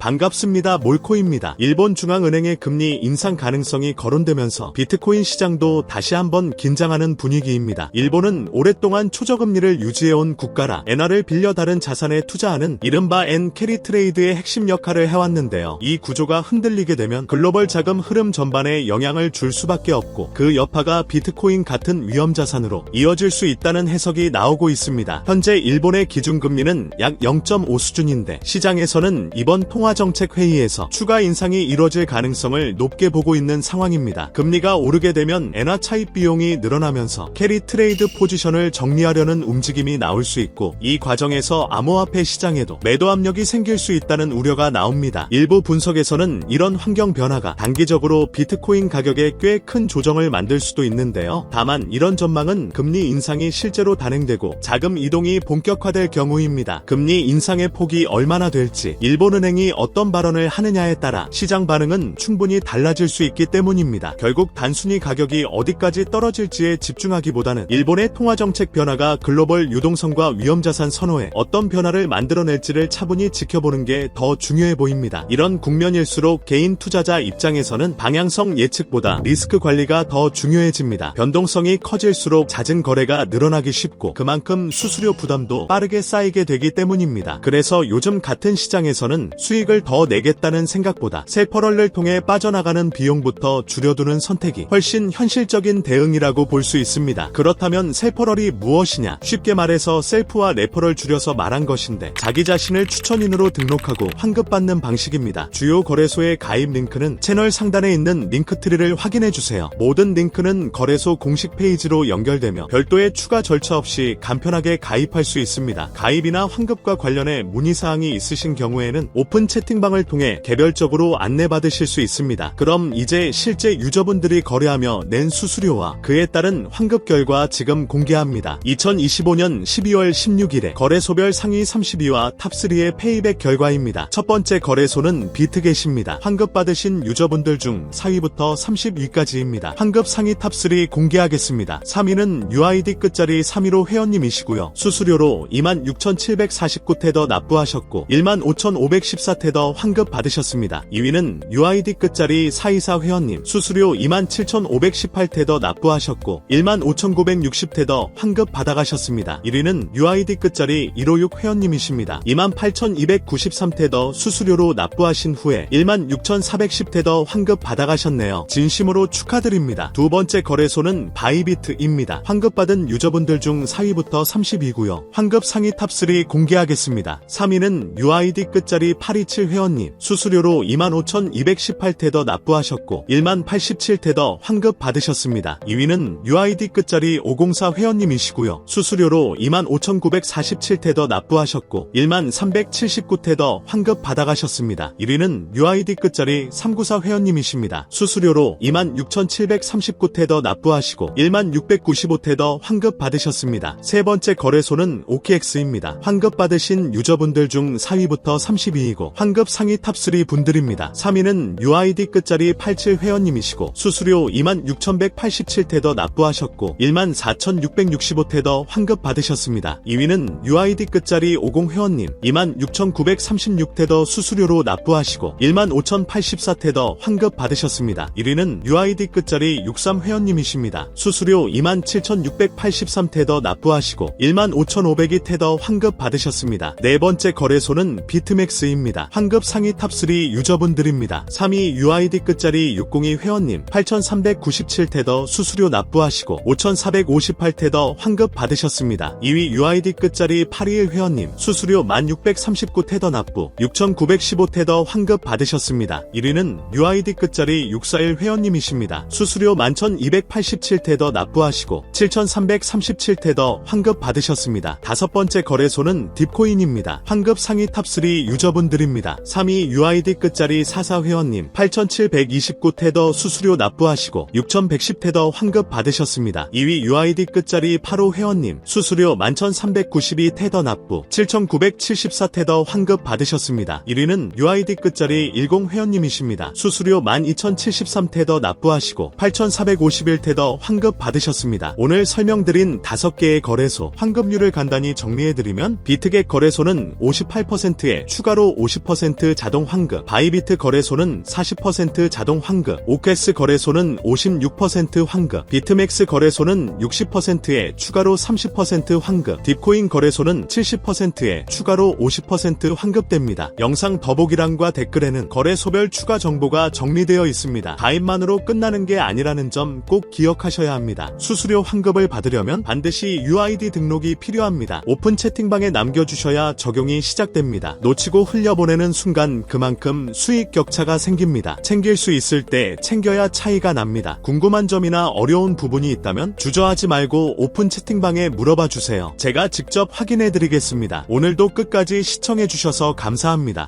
반갑습니다. 몰코입니다. 일본 중앙은행의 금리 인상 가능성이 거론되면서 비트코인 시장도 다시 한번 긴장하는 분위기입니다. 일본은 오랫동안 초저금리를 유지해온 국가라 엔화를 빌려 다른 자산에 투자하는 이른바 엔 캐리 트레이드의 핵심 역할을 해왔는데요. 이 구조가 흔들리게 되면 글로벌 자금 흐름 전반에 영향을 줄 수밖에 없고 그 여파가 비트코인 같은 위험 자산으로 이어질 수 있다는 해석이 나오고 있습니다. 현재 일본의 기준금리는 약 0.5 수준인데 시장에서는 이번 통화 정책 회의에서 추가 인상이 이뤄질 가능성을 높게 보고 있는 상황입니다. 금리가 오르게 되면 엔화 차입 비용이 늘어나면서 캐리 트레이드 포지션을 정리하려는 움직임이 나올 수 있고 이 과정에서 암호화폐 시장에도 매도 압력이 생길 수 있다는 우려가 나옵니다. 일부 분석에서는 이런 환경 변화가 단기적으로 비트코인 가격에 꽤 큰 조정을 만들 수도 있는데요. 다만 이런 전망은 금리 인상이 실제로 단행되고 자금 이동이 본격화될 경우입니다. 금리 인상의 폭이 얼마나 될지 일본은행이 어떤 발언을 하느냐에 따라 시장 반응은 충분히 달라질 수 있기 때문입니다. 결국 단순히 가격이 어디까지 떨어질지에 집중하기보다는 일본의 통화 정책 변화가 글로벌 유동성과 위험 자산 선호에 어떤 변화를 만들어낼지를 차분히 지켜보는 게 더 중요해 보입니다. 이런 국면일수록 개인 투자자 입장에서는 방향성 예측보다 리스크 관리가 더 중요해집니다. 변동성이 커질수록 잦은 거래가 늘어나기 쉽고 그만큼 수수료 부담도 빠르게 쌓이게 되기 때문입니다. 그래서 요즘 같은 시장에서는 수익 을 더 내겠다는 생각보다 세퍼럴을 통해 빠져나가는 비용부터 줄여두는 선택이 훨씬 현실적인 대응이라고 볼 수 있습니다. 그렇다면 세퍼럴이 무엇이냐? 쉽게 말해서 셀프와 레퍼럴 줄여서 말한 것인데 자기 자신을 추천인으로 등록하고 환급받는 방식입니다. 주요 거래소의 가입 링크는 채널 상단에 있는 링크 트리를 확인해 주세요. 모든 링크는 거래소 공식 페이지로 연결되며 별도의 추가 절차 없이 간편하게 가입할 수 있습니다. 가입이나 환급과 관련해 문의사항이 있으신 경우에는 오픈 채 팅방을 통해 개별적으로 안내받으실 수 있습니다. 그럼 이제 실제 유저분들이 거래하며 낸 수수료와 그에 따른 환급 결과 지금 공개합니다. 2025년 12월 16일에 거래소별 상위 32와 탑3의 페이백 결과입니다. 첫 번째 거래소는 비트겟입니다. 환급 받으신 유저분들 중 4위부터 30위까지입니다. 환급 상위 탑3 공개하겠습니다. 3위는 UID 끝자리 3위로 회원님이시고요. 수수료로 26,749테더 납부하셨고 15,514테더 환급 받으셨습니다. 2위는 UID 끝자리 424 회원님 수수료 27,518테더 납부하셨고 15,960테더 환급 받아가셨습니다. 1위는 UID 끝자리 156 회원님이십니다. 28,293테더 수수료로 납부하신 후에 16,410테더 환급 받아가셨네요. 진심으로 축하드립니다. 두 번째 거래소는 바이비트입니다. 환급받은 유저분들 중 4위부터 30위고요. 환급 상위 탑3 공개하겠습니다. 3위는 UID 끝자리 827 회원님 수수료로 25,218테더 납부하셨고 10,087테더 환급 받으셨습니다. 2위는 UID 끝자리 504 회원님이시고요. 수수료로 25,947테더 납부하셨고 1379테더 환급 받아가셨습니다. 1위는 UID 끝자리 394 회원님이십니다. 수수료로 26,739테더 납부하시고 1695테더 환급 받으셨습니다. 세 번째 거래소는 OKX입니다. 환급 받으신 유저분들 중 4위부터 30위이고 환급 상위 탑3 분들입니다. 3위는 UID 끝자리 87 회원님이시고 수수료 26,187테더 납부하셨고 14,665테더 환급 받으셨습니다. 2위는 UID 끝자리 50 회원님 26,936테더 수수료로 납부하시고 15,084테더 환급 받으셨습니다. 1위는 UID 끝자리 63 회원님이십니다. 수수료 27,683테더 납부하시고 15,502 테더 환급 받으셨습니다. 네 번째 거래소는 비트맥스입니다. 환급 상위 탑3 유저분들입니다. 3위 UID 끝자리 602 회원님 8,397테더 수수료 납부하시고 5,458테더 환급 받으셨습니다. 2위 UID 끝자리 821 회원님 수수료 1,639테더 납부 6,915테더 환급 받으셨습니다. 1위는 UID 끝자리 641 회원님이십니다. 수수료 11,287테더 납부하시고 7,337테더 환급 받으셨습니다. 다섯 번째 거래소는 딥코인입니다. 환급 상위 탑3 유저분들입니다. 3위 UID 끝자리 44 회원님 8,729 테더 수수료 납부하시고 6,110 테더 환급 받으셨습니다. 2위 UID 끝자리 85 회원님 수수료 11,392 테더 납부 7,974 테더 환급 받으셨습니다. 1위는 UID 끝자리 10 회원님이십니다. 수수료 12,073 테더 납부하시고 8,451 테더 환급 받으셨습니다. 오늘 설명드린 5개의 거래소 환급률을 간단히 정리해드리면 비트겟 거래소는 58%에 추가로 40% 자동 환급, 바이비트 거래소는 40% 자동 환급, 오케스 거래소는 56% 환급, 비트맥스 거래소는 60%에 추가로 30% 환급, 딥코인 거래소는 70%에 추가로 50% 환급됩니다. 영상 더보기란과 댓글에는 거래소별 추가 정보가 정리되어 있습니다. 가입만으로 끝나는 게 아니라는 점 꼭 기억하셔야 합니다. 수수료 환급을 받으려면 반드시 UID 등록이 필요합니다. 오픈 채팅방에 남겨주셔야 적용이 시작됩니다. 놓치고 흘려보내 는 순간 그만큼 수익 격차가 생깁니다. 챙길 수 있을 때 챙겨야 차이가 납니다. 궁금한 점이나 어려운 부분이 있다면 주저하지 말고 오픈 채팅방에 물어봐 주세요. 제가 직접 확인해 드리겠습니다. 오늘도 끝까지 시청해 주셔서 감사합니다.